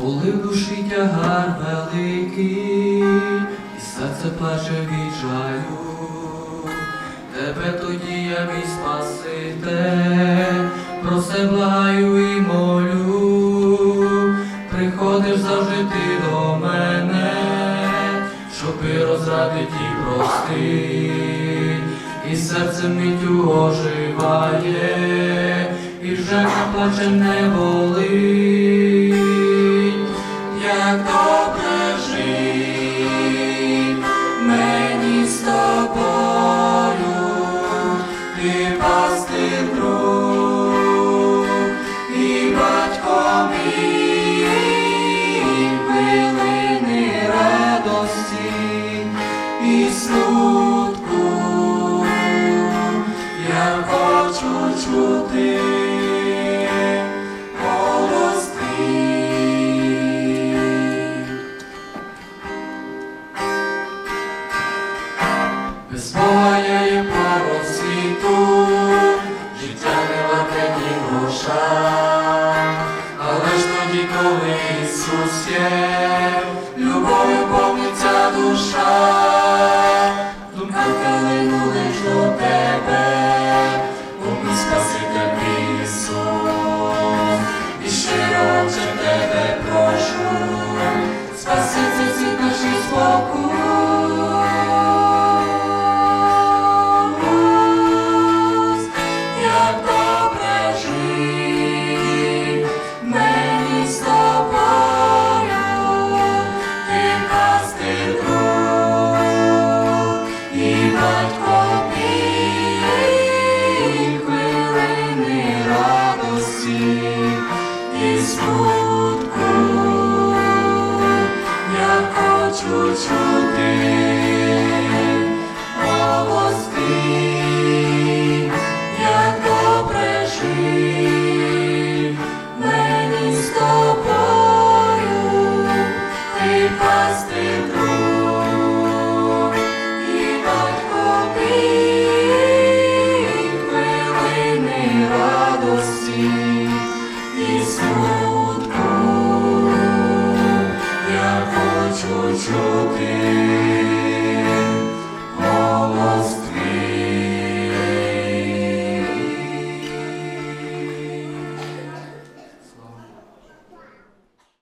коли в душі тягар великий, і серце плаче від жалю, тебе тоді я мій спаситель, про все благаю і молю, приходиш завжди ти до мене, щоби розрадить і простить, і серце миттю оживає, і вже не плаче не болить, чути. голос твій. Без Бога життя не варте ні гроша, але ж тоді, коли Ісус є, любов'ю повниться душа, хочу чути голос